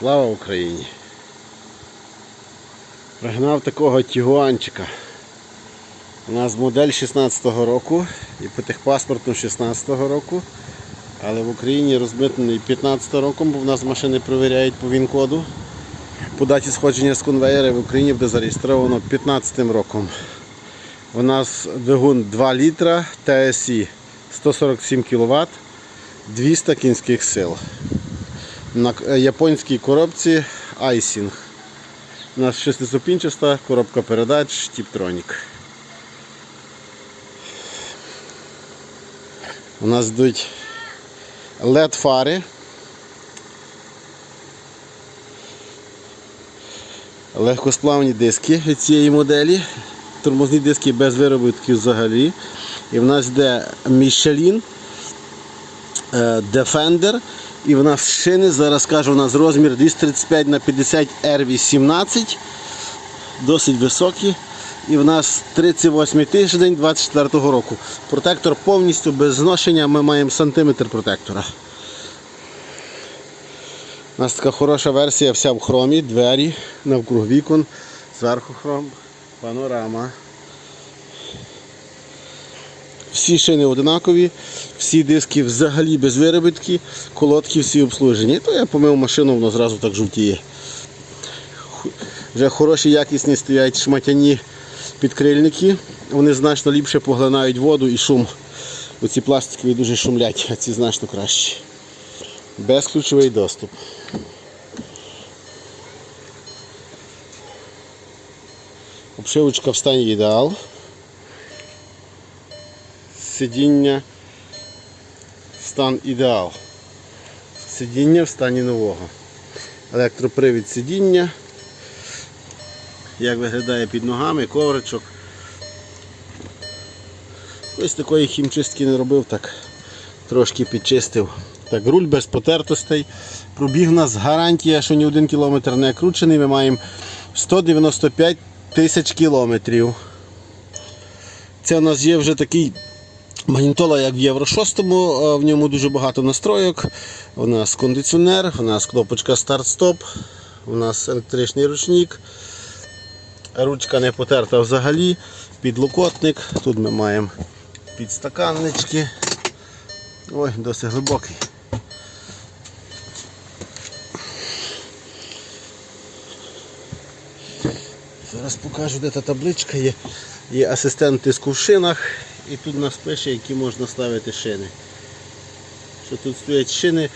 Слава Україні! Пригнав такого тігуанчика. У нас модель 16-го року і по техпаспорту 16-го року. Але в Україні розмитнений 15 роком, бо в нас машини перевіряють по ВІН-коду. По даті сходження з конвейера в Україні буде зареєстровано 15 роком. У нас двигун 2 літра TSI 147 кВт, 200 кінських сил. На японській коробці Айсінг. У нас шестиступінчаста коробка передач Тіптронік. У нас йдуть LED фари. Легкосплавні диски від цієї моделі. Тормозні диски без виробітків взагалі. І в нас йде Michelin е, Defender. І в нас шини, зараз кажу, у нас розмір 235 на 50 R18. Досить високі. І в нас 38 тиждень 24 року. Протектор повністю без зношення. Ми маємо сантиметр протектора. У нас така хороша версія вся в хромі, двері, навкруг вікон, зверху хром, панорама. Всі шини однакові, всі диски взагалі без виробітки, колодки всі обслужені. То я помив машину, воно зразу так жовтіє. Вже хороші, якісні стоять шматяні підкрильники. Вони значно ліпше поглинають воду і шум. Оці пластикові дуже шумлять, а ці значно кращі. Безключовий доступ. Обшивочка в стані ідеал. Сидіння стан ідеал. Сидіння в стані нового. Електропривід сидіння. Як виглядає під ногами, ковричок. Ось такої хімчистки не робив, так трошки підчистив. Так, руль без потертостей. Пробіг у нас гарантія, що ні один кілометр не кручений. Ми маємо 195 тисяч кілометрів. Це у нас є вже такий магнітола, як в Євро 6, в ньому дуже багато настройок. У нас кондиціонер, у нас кнопочка старт-стоп, у нас електричний ручник. Ручка не потерта взагалі, підлокотник. Тут ми маємо підстаканнички. Ой, досить глибокий. Зараз покажу, де та табличка є. Є асистент тиску в шинах і тут нас пише, які можна ставити шини. Що тут стоять шини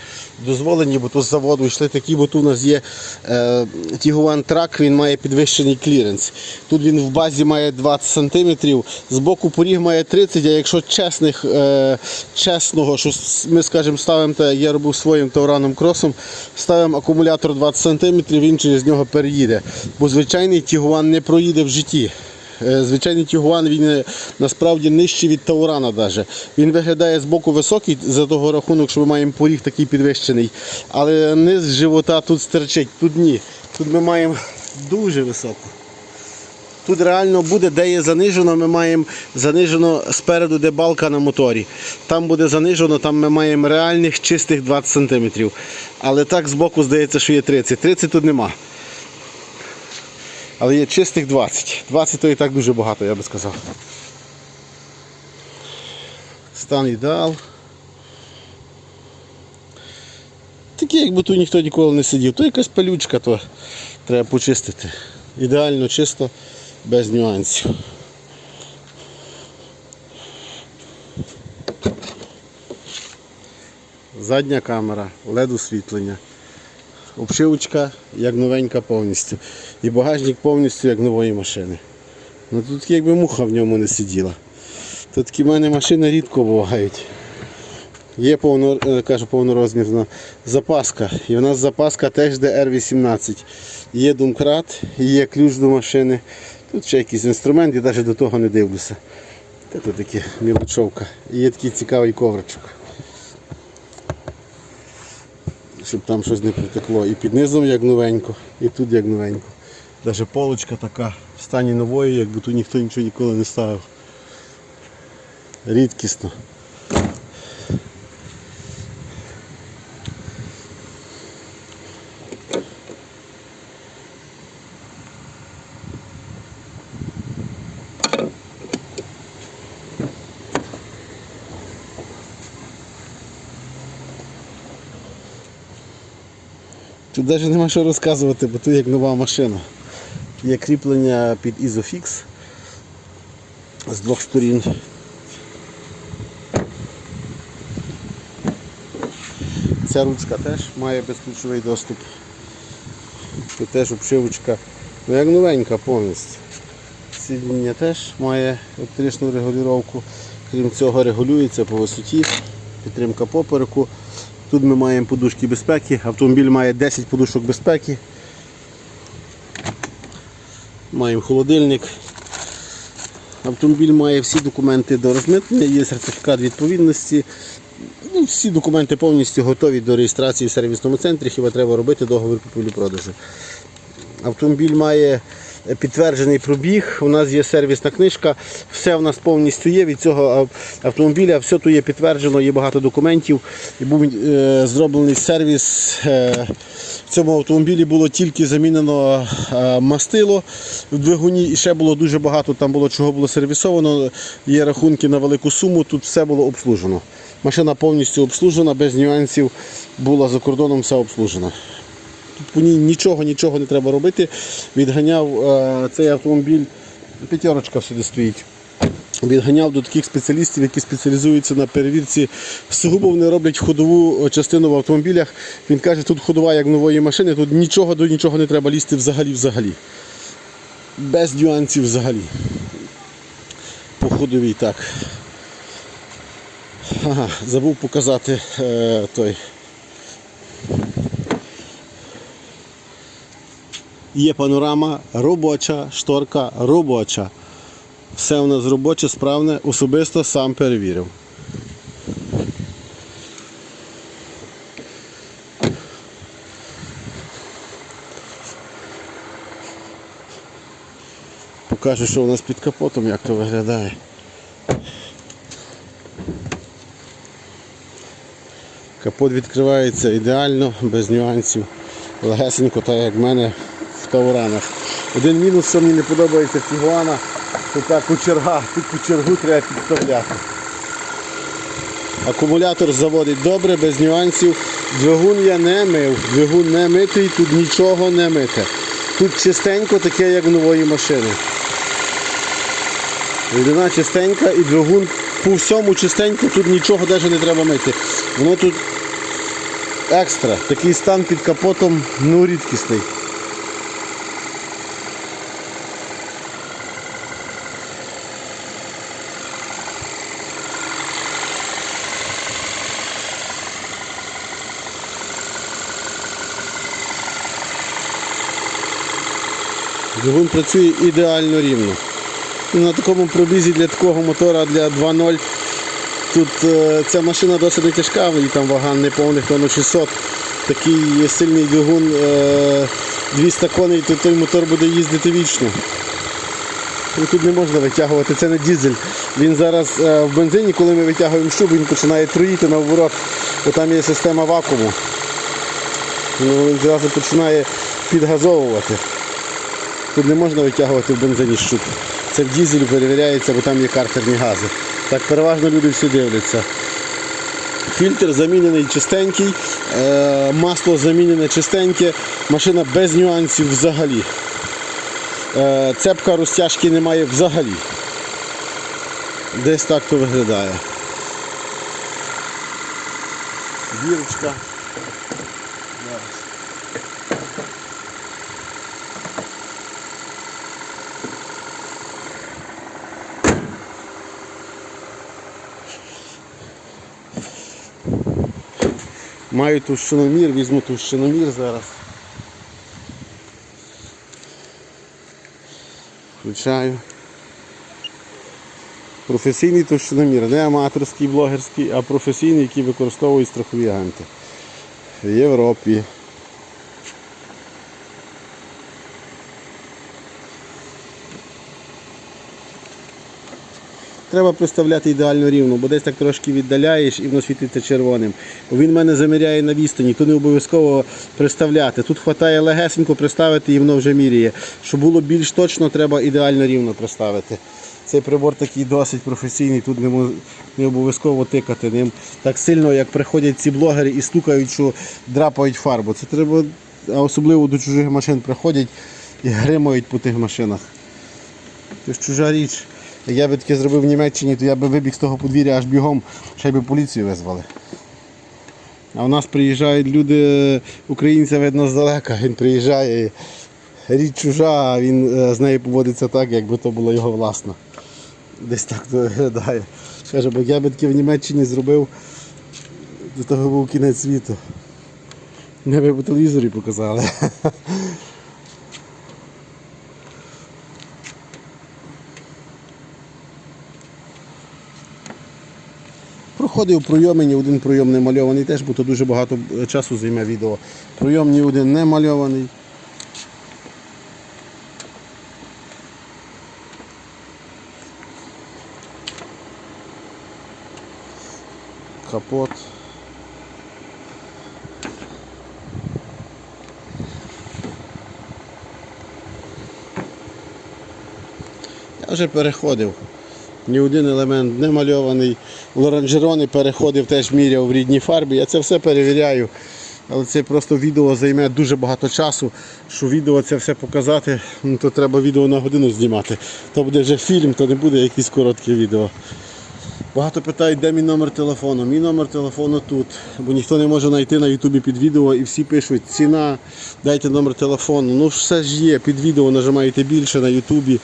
дозволені, бо тут з заводу йшли такі, бо тут у нас є е, Tiguan Track, він має підвищений кліренс. Тут він в базі має 20 см, з боку поріг має 30 а якщо чесних, е, чесного, що ми скажімо, ставимо, я робив своїм тавраном кросом, ставимо акумулятор 20 см, він через нього переїде. Бо звичайний Tiguan не проїде в житті. Е, Звичайний Тігуан він е, насправді нижчий від Таурана. Даже. Він виглядає з боку високий за того рахунок, що ми маємо поріг такий підвищений. Але низ живота тут стерчить, тут ні. Тут ми маємо дуже високо. Тут реально буде, де є занижено, ми маємо занижено спереду, де балка на моторі. Там буде занижено, там ми маємо реальних чистих 20 см. Але так збоку здається, що є 30. 30 тут нема. Але є чистих 20. 20 то і так дуже багато, я би сказав. Стан ідеал. Такі, якби тут ніхто ніколи не сидів. То якась палючка, то треба почистити. Ідеально чисто, без нюансів. Задня камера, LED освітлення. Обшивочка як новенька повністю. І багажник повністю як нової машини. Ну тут якби муха в ньому не сиділа. Тут такі в мене машини рідко бувають. Є повно, е, кажу, повнорозмірна запаска. І в нас запаска теж DR18. Є думкрат, є ключ до машини. Тут ще якийсь інструмент, я навіть до того не дивлюся. Та тут таке мілочовка. І є такий цікавий ковричок щоб там щось не притекло. І під низом як новенько, і тут як новенько. Навіть полочка така в стані нової, якби тут ніхто нічого ніколи не ставив. Рідкісно. Тут навіть нема що розказувати, бо тут як нова машина. Є кріплення під Isofix з двох сторін. Ця ручка теж має безключовий доступ. Тут теж обшивочка, ну як новенька повністю. Сидіння теж має електричну регулювання. Крім цього, регулюється по висоті, підтримка попереку. Тут ми маємо подушки безпеки. Автомобіль має 10 подушок безпеки. Маємо холодильник. Автомобіль має всі документи до розмитнення, є сертифікат відповідності. Ну, всі документи повністю готові до реєстрації в сервісному центрі, хіба треба робити договір купівлі-продажу. Автомобіль має підтверджений пробіг, у нас є сервісна книжка, все в нас повністю є від цього автомобіля, все тут є підтверджено, є багато документів. І був е, зроблений сервіс. Е, в цьому автомобілі було тільки замінено е, мастило в двигуні і ще було дуже багато, там було чого було сервісовано, є рахунки на велику суму, тут все було обслужено. Машина повністю обслужена, без нюансів, була за кордоном все обслужено. По ній нічого, нічого не треба робити. Відганяв е, цей автомобіль, п'ятерочка всюди стоїть. Відганяв до таких спеціалістів, які спеціалізуються на перевірці. Сугубо вони роблять ходову частину в автомобілях. Він каже, тут ходова як нової машини, тут нічого до нічого не треба лізти взагалі взагалі. Без нюансів взагалі. По ходовій так. Ага, забув показати е, той. Є панорама робоча, шторка робоча. Все у нас робоче, справне, особисто сам перевірив. Покажу, що у нас під капотом, як то виглядає. Капот відкривається ідеально, без нюансів. Легесенько, так як в мене в. Один мінус, що мені не подобається Тігуана, це та кучерга. Тут кучергу треба підставляти. Акумулятор заводить добре, без нюансів. Двигун я не мив, двигун не митий, тут нічого не мите. Тут чистенько, таке, як в нової машини. Рідина чистенька і двигун по всьому чистенько, тут нічого навіть не треба мити. Воно тут екстра. Такий стан під капотом ну рідкісний. Двигун працює ідеально рівно. На такому пробізі для такого мотора для 2.0 тут е, ця машина досить тяжка, і там вага неповних тонн 600. Такий сильний двигун е, 200 коней, то той мотор буде їздити вічно. Тут не можна витягувати, це не дізель. Він зараз е, в бензині, коли ми витягуємо шубу, він починає труїти на оборот, бо там є система вакууму. Ну, він зразу починає підгазовувати. Тут не можна витягувати в бензині щуп. Це в дізелі перевіряється, бо там є картерні гази. Так переважно люди всі дивляться. Фільтр замінений чистенький, е, масло замінене чистеньке, машина без нюансів взагалі. Е, Цепка розтяжки немає взагалі. Десь так то виглядає. Бірочка. Маю товщиномір, візьму товщиномір зараз. Включаю. Професійний товщиномір, не аматорський блогерський, а професійний, який використовують страхові агенти. В Європі. Треба приставляти ідеально рівно, бо десь так трошки віддаляєш і воно світиться червоним. Він мене заміряє на відстані, то не обов'язково приставляти. Тут вистачає легесенько приставити і воно вже міряє. Щоб було більш точно, треба ідеально рівно приставити. Цей прибор такий досить професійний, тут не, не обов'язково тикати ним так сильно, як приходять ці блогери і стукають, що драпають фарбу. Це треба а особливо до чужих машин приходять і гримають по тих машинах. Це ж чужа річ. Я би таке зробив в Німеччині, то я би вибіг з того подвір'я аж бігом, ще би поліцію визвали. А у нас приїжджають люди, українця видно здалека, він приїжджає, річ чужа, а він е, з нею поводиться так, якби то було його власна. Десь так то виглядає. Каже, бо я би таке в Німеччині зробив, до того був кінець світу. Не би по телевізорі показали. Проходив пройоми, ні один пройом не мальований теж, бо то дуже багато е, часу займе відео. Пройом ні один не мальований. Капот. Я вже переходив. Ні один елемент не мальований. Лоранжерони переходив, теж міряв в рідній фарбі. Я це все перевіряю. Але це просто відео займе дуже багато часу. Що відео це все показати, ну, то треба відео на годину знімати. То буде вже фільм, то не буде якесь коротке відео. Багато питають, де мій номер телефону. Мій номер телефону тут, бо ніхто не може знайти на Ютубі під відео і всі пишуть ціна, дайте номер телефону. Ну все ж є, під відео нажимаєте більше на Ютубі.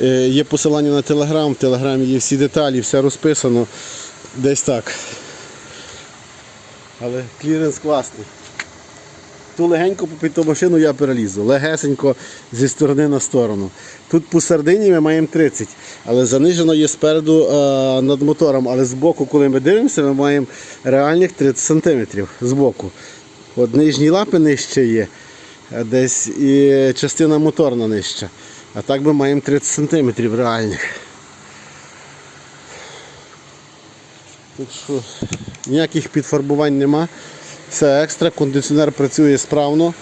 Е, Є посилання на Телеграм, в Телеграмі є всі деталі, все розписано. Десь так. Але кліренс класний. Ту легенько під ту машину я перелізу. Легесенько зі сторони на сторону. Тут по середині ми маємо 30, але занижено є спереду е, над мотором. Але збоку, коли ми дивимося, ми маємо реальних 30 см збоку. От нижні лапи нижче є, десь і частина моторна нижча. А так ми маємо 30 см реальних. Так що ніяких підфарбувань нема. Все екстра, кондиціонер працює справно.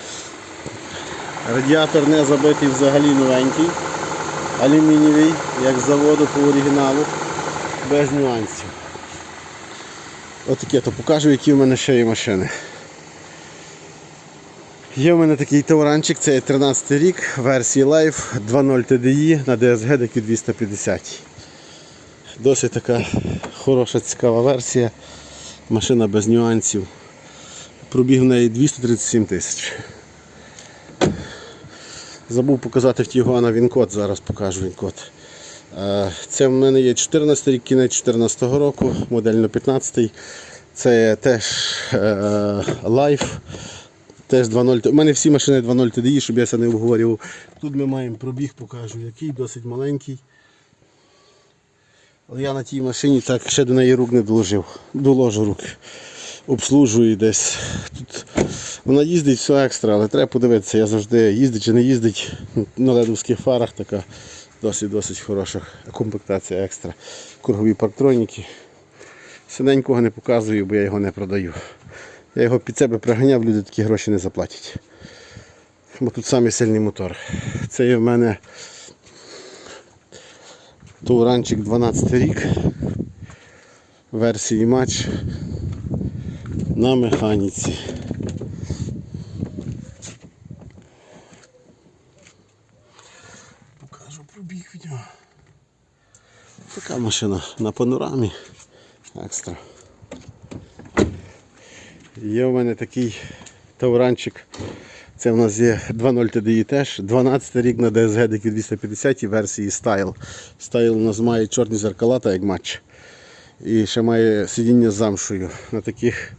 Радіатор не забитий взагалі новенький. Алюмінієвий, як з заводу по оригіналу, без нюансів. Отаке, то покажу, які в мене ще є машини. Є в мене такий тауранчик, це є 13 рік, версії Life 2.0 TDI на DSG DQ 250. Досить така хороша, цікава версія. Машина без нюансів. Пробіг в неї 237 тисяч. Забув показати в Тігуана він-код, зараз покажу він-код. Е, Це в мене є 14 рік, кінець 14 року, модель на 15. Це теж е, Life. Теж 2.0. У мене всі машини 2.0 TDI, щоб я це не обговорював. Тут ми маємо пробіг, покажу, який, досить маленький. Але я на тій машині так ще до неї рук не доложив. Доложу рук. Обслужую десь. Тут вона їздить все екстра, але треба подивитися, я завжди їздить чи не їздить. На ледовських фарах така досить-досить хороша комплектація екстра. Кругові парктроніки. Синенького не показую, бо я його не продаю. Я його під себе приганяв, люди такі гроші не заплатять. Бо тут самий сильний мотор. Це є в мене Туранчик 12 рік. Версії матч на механіці. Покажу пробіг від нього. Така машина на панорамі. Екстра. Є в мене такий тауранчик. Це в нас є 2.0 TDI теж. 12 рік на DSG DQ 250 версії Style. Style у нас має чорні зеркала, так як матч. І ще має сидіння з замшою на таких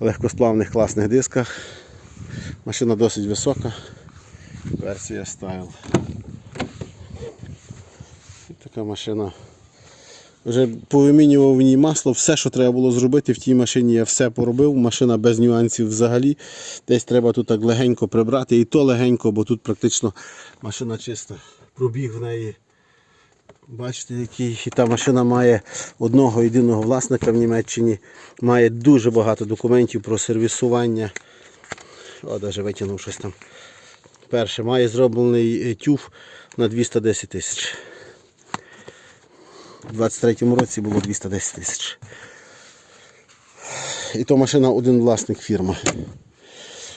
легкосплавних класних дисках. Машина досить висока. Версія Style. І така машина. Вже повимінював в ній масло, все, що треба було зробити в тій машині, я все поробив. Машина без нюансів взагалі. Десь треба тут так легенько прибрати. І то легенько, бо тут практично машина чиста. Пробіг в неї. Бачите, який та машина має одного єдиного власника в Німеччині. Має дуже багато документів про сервісування. О, навіть витягнув щось там. Перше, має зроблений е, тюф на 210 тисяч. У 23-му році було 210 тисяч. І то машина один власник фірми.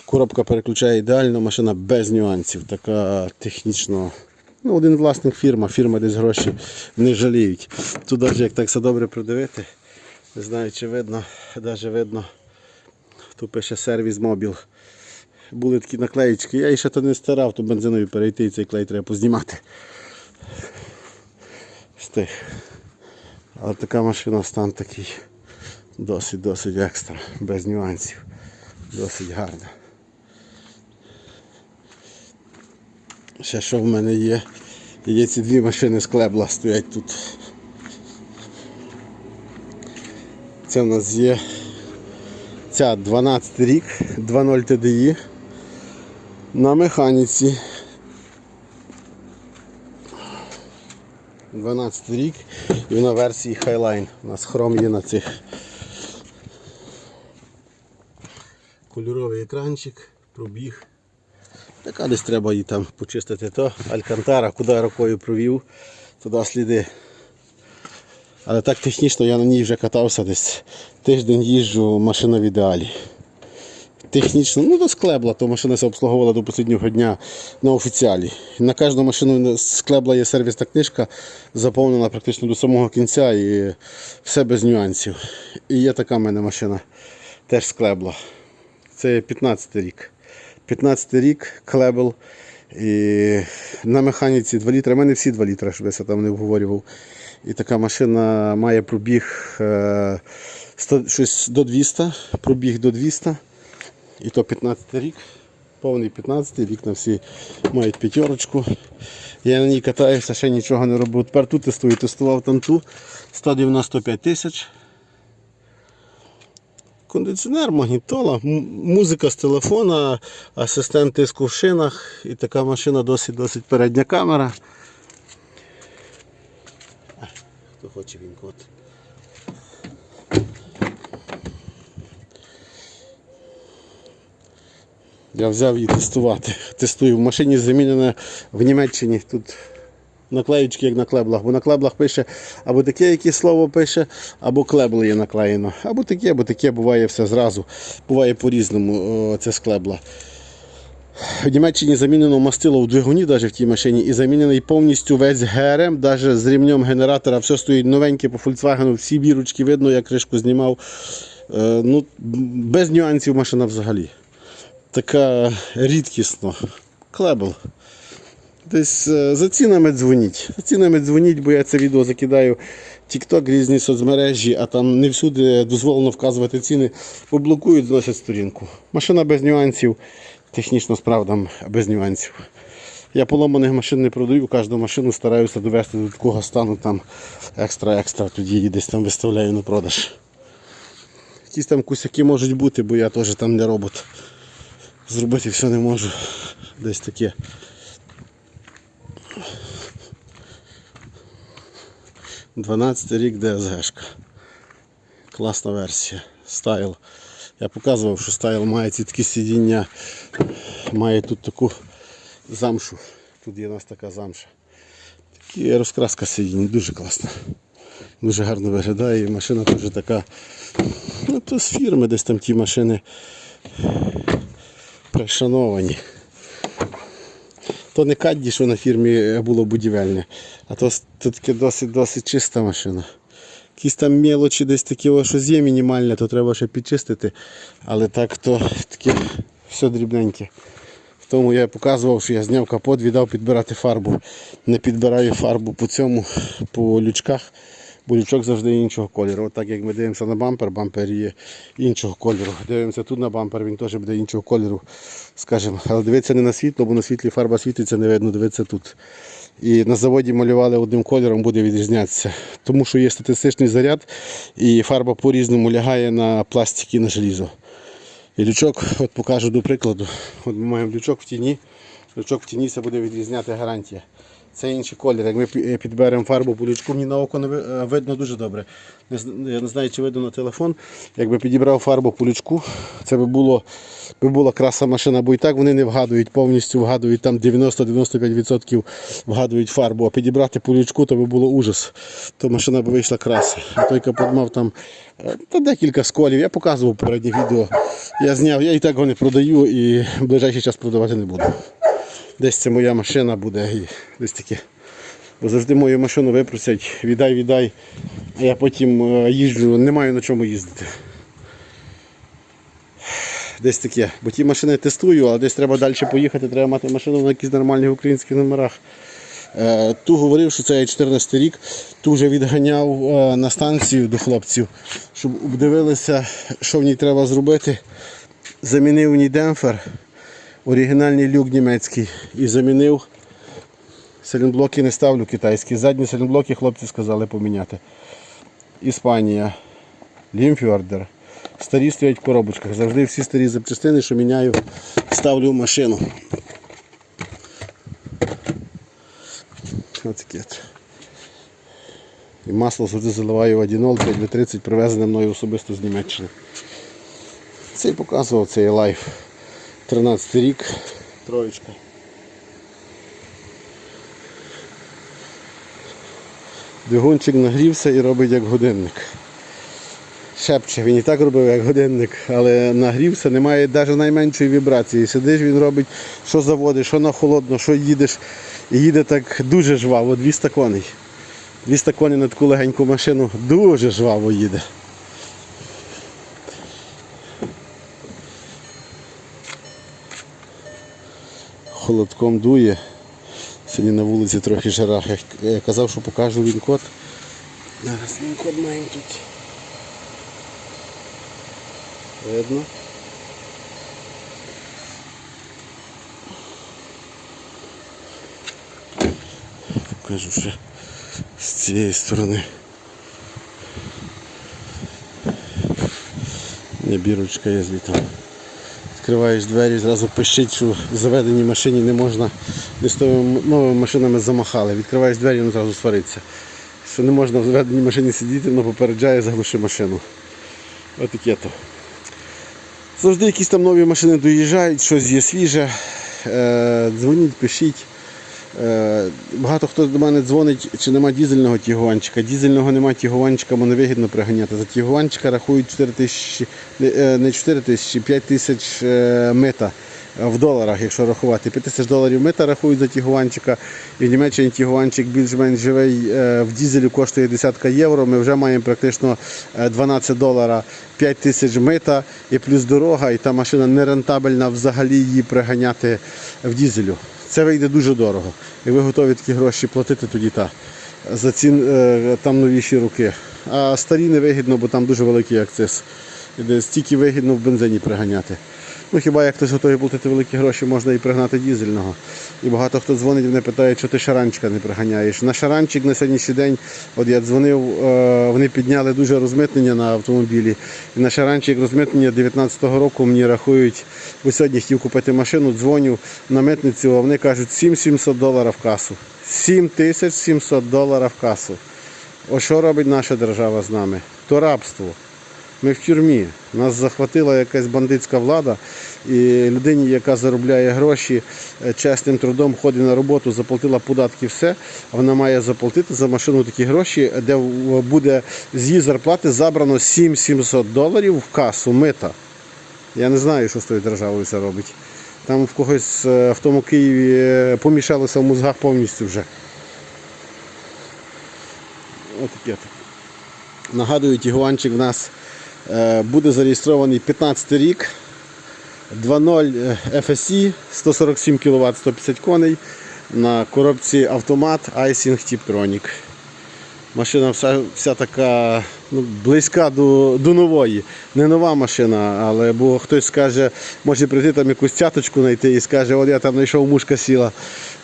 Коробка переключає ідеально, машина без нюансів. Така технічно. Ну, один власник фірма, фірма десь гроші не жаліють. Тут навіть як так все добре придивити, не знаю чи видно, навіть видно. Тут пише сервіс мобіл. Були такі наклеїчки. Я її ще то не старав, то бензинові перейти і цей клей треба познімати. Стих. Але така машина стан такий досить-досить екстра, без нюансів. Досить гарна. Ще що в мене є? Є ці дві машини з клебла стоять тут. Це в нас є ця 12 рік, 2.0 TDI на механіці. 12 рік і вона версії Highline. У нас хром є на цих. Кольоровий екранчик, пробіг. Така десь треба її там почистити то. Алькантара, куди рукою провів, туди сліди. Але так технічно я на ній вже катався десь тиждень їжджу, машина в ідеалі. Технічно, ну до склебла, то машина обслуговувала до останнього дня на офіціалі. На кожну машину склебла є сервісна книжка, заповнена практично до самого кінця і все без нюансів. І є така в мене машина, теж з клебла. Це 15 рік. 15 й рік, клебл. І на механіці 2 літри. У мене всі 2 літри, щоб я там не обговорював. І така машина має пробіг е, 100, щось до 200, пробіг до 200. І то 15 рік. Повний 15 рік на всі мають п'ятерочку. Я на ній катаюся, ще нічого не робив. Тепер тут тестую, тестував там ту 195 тисяч. Кондиціонер, магнітола, музика з телефона, асистент тиску в шинах і така машина досить-досить передня камера. Хто хоче він код. Я взяв її тестувати. Тестую. В машині замінена в Німеччині. Тут наклеючки, як на клеблах. Бо на клеблах пише або таке якесь слово пише, або клебло є наклеєно. Або таке, або таке, буває все зразу. Буває по-різному це з клебла. В Німеччині замінено мастило в двигуні навіть в тій машині і замінений повністю весь ГРМ, навіть з рівнем генератора, все стоїть новеньке по Volkswagen, всі бірочки видно, я кришку знімав. Е, ну, без нюансів машина взагалі. Така рідкісно. Клебл. Десь е, за цінами дзвоніть. За цінами дзвоніть, бо я це відео закидаю TikTok, різні соцмережі, а там не всюди дозволено вказувати ціни. Поблокують, зносять сторінку. Машина без нюансів, технічно справда без нюансів. Я поломаних машин не продаю, кожну машину стараюся довести до такого стану там екстра-екстра, тоді її десь там виставляю на продаж. Якісь там кусяки можуть бути, бо я теж там не робот. Зробити все не можу. Десь таке. Дванадцятий рік DSG-шка. Класна версія. Стайл. Я показував, що стайл має ці такі сидіння, має тут таку замшу. Тут є у нас така замша. Такі розкраска сидінь, дуже класна. Дуже гарно виглядає. І машина теж така. Ну, то з фірми десь там ті машини пришановані. То не кадді, що на фірмі було будівельне, а то, таке досить досить чиста машина. Якісь там мелочі десь такі, о, щось є мінімальне, то треба ще підчистити. Але так то таке все дрібненьке. Тому я показував, що я зняв капот, віддав підбирати фарбу. Не підбираю фарбу по цьому, по лючках, бо лючок завжди іншого кольору. От так як ми дивимося на бампер, бампер є іншого кольору. Дивимося тут на бампер, він теж буде іншого кольору. Скажімо, але дивитися не на світло, бо на світлі фарба світиться, не видно, дивитися тут. І на заводі малювали одним кольором, буде відрізнятися. Тому що є статистичний заряд і фарба по-різному лягає на пластик і на желізо. І лючок, от покажу до прикладу. От ми маємо лючок в тіні. Лючок в тіні це буде відрізняти гарантія. Це інший колір. Як ми е, підберемо фарбу полючку, мені на око не е, видно дуже добре. Я не знаю, чи видно на телефон. Якби підібрав фарбу полючку, це би було би була краса машина, бо і так вони не вгадують, повністю вгадують там 90-95% вгадують фарбу. А підібрати полючку, то би було ужас. То машина би вийшла краса. А той капот мав там е, та декілька сколів. Я показував попереднє відео. Я зняв, я і так його не продаю і в ближайший час продавати не буду. Десь це моя машина буде і десь таке. Бо завжди мою машину випросять, віддай, віддай, а я потім е, їжджу, не маю на чому їздити. Десь таке. Бо ті машини тестую, але десь треба далі поїхати, треба мати машину на якихось нормальних українських номерах. Е, Ту говорив, що це є 14 рік, ту вже відганяв е, на станцію до хлопців, щоб обдивилися, що в ній треба зробити. Замінив в ній демпфер, оригінальний люк німецький і замінив селенблоки не ставлю китайські. Задні селенблоки хлопці сказали поміняти. Іспанія, Лімфьордер. Старі стоять в коробочках. Завжди всі старі запчастини, що міняю, ставлю в машину. Ось таке. І масло завжди заливаю в 1.0 5 привезене мною особисто з Німеччини. Цей показував, цей лайф. 13 рік, троєчка. Двигунчик нагрівся і робить як годинник. Шепче, він і так робив як годинник, але нагрівся, немає навіть найменшої вібрації. Сидиш, він робить, що заводиш, що на холодно, що їдеш. І їде так дуже жваво, 200 коней. 200 коней на таку легеньку машину дуже жваво їде. Холодком дує. Сьогодні на вулиці трохи жара. Я- казав, що покажу він код. Зараз він код маємо тут. Видно? Покажу ще з цієї сторони. Не бірочка є звідти. Відкриваєш двері, зразу пищить, що в заведеній машині не можна, десь тими новими машинами замахали. Відкриваєш двері, він зразу свариться. Що не можна в заведеній машині сидіти, воно попереджає, заглуши машину. Отаке таке то. Завжди якісь там нові машини доїжджають, щось є свіже. Е, дзвоніть, пишіть. Е, багато хто до мене дзвонить, чи нема дізельного тігуанчика. Дізельного нема тігуанчика, бо невигідно приганяти. За тігуанчика рахують 4 тисячі, не, е, 4 тисячі, 5 тисяч е, мита в доларах, якщо рахувати. 5 тисяч доларів мита рахують за тігуанчика. І в Німеччині тігуанчик більш-менш живий е, в дізелі коштує десятка євро. Ми вже маємо практично е, 12 доларів, 5 тисяч мита і плюс дорога, і та машина нерентабельна взагалі її приганяти в дізелю. Це вийде дуже дорого. І ви готові такі гроші платити, тоді та. За ці е, там новіші руки. А старі не вигідно, бо там дуже великий акциз. Стільки вигідно в бензині приганяти. Ну хіба як хтось готовий платити великі гроші, можна і пригнати дізельного. І багато хто дзвонить, мене питає, що ти шаранчика не приганяєш. На шаранчик на сьогоднішній день, от я дзвонив, е, вони підняли дуже розмитнення на автомобілі. І на шаранчик розмитнення 19-го року мені рахують, бо сьогодні хотів купити машину, дзвоню на митницю, а вони кажуть 7700 доларів в касу. 7700 доларів в касу. Ось що робить наша держава з нами? То рабство. Ми в тюрмі. Нас захватила якась бандитська влада, і людині, яка заробляє гроші е, чесним трудом, ходить на роботу, заплатила податки, все. Вона має заплатити за машину такі гроші, де буде з її зарплати забрано 7700 доларів в касу мита. Я не знаю, що з тою державою це робить. Там в когось е, в тому Києві е, помішалося в мозгах повністю вже. Ось таке. Нагадую, Тігуанчик в нас буде зареєстрований 15 рік. 2.0 FSI, 147 кВт, 150 коней. На коробці автомат iSync Tiptronic. Машина вся, вся така ну, близька до, до нової. Не нова машина, але бо хтось скаже, може прийти там якусь цяточку знайти і скаже, от я там знайшов мушка сіла.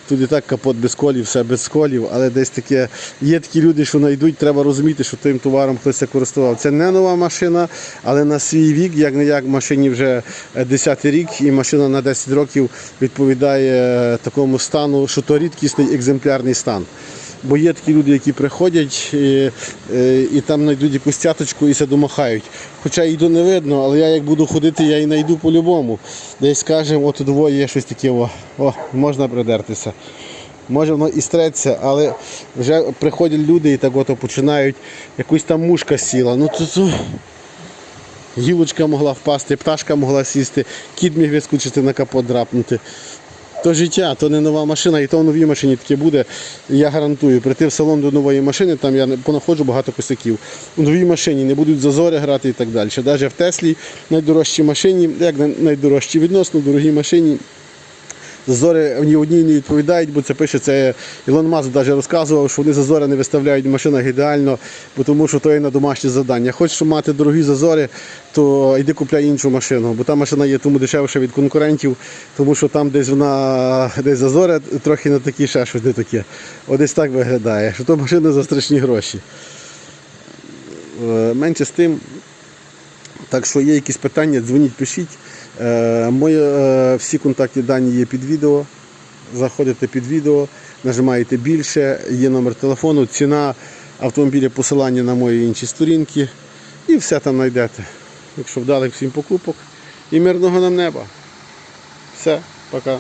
Тут і так капот без колів, все без колів, але десь таке є такі люди, що знайдуть, треба розуміти, що тим товаром хтось користував. Це не нова машина, але на свій вік, як не як машині вже 10 рік, і машина на 10 років відповідає такому стану, що то рідкісний екземплярний стан. Бо є такі люди, які приходять і, і, і там знайдуть якусь цяточку і це домахають. Хоча її не видно, але я як буду ходити, я і знайду по-любому. Десь скажемо, от двоє є щось таке, о, о, можна придертися. Може воно і стреться, але вже приходять люди і так от починають, якусь там мушка сіла. Ну то, то гілочка могла впасти, пташка могла сісти, кіт міг вискочити на капот драпнути. То життя, то не нова машина, і то в новій машині таке буде. Я гарантую, прийти в салон до нової машини, там я понаходжу багато косяків. У новій машині не будуть зазори грати і так далі. Навіть в Теслі найдорожчій машині, як на- найдорожчі відносно дорогій машині. Зазори ні одній не відповідають, бо це пише це Ілон Маск навіть розказував, що вони зазори не виставляють в машинах ідеально, бо тому що то є на домашнє завдання. Хочеш мати дорогі зазори, то йди купляй іншу машину, бо та машина є тому дешевша від конкурентів, тому що там десь вона десь зазори трохи не такі, ще щось не таке. Десь так виглядає, що то машина за страшні гроші. Е, Менше з тим, так що є якісь питання, дзвоніть, пишіть. Е, мої, е, всі контактні дані є під відео. Заходите під відео, нажимаєте більше, є номер телефону, ціна автомобіля, посилання на мої інші сторінки і все там знайдете. Якщо вдалих всім покупок і мирного нам неба. Все, пока.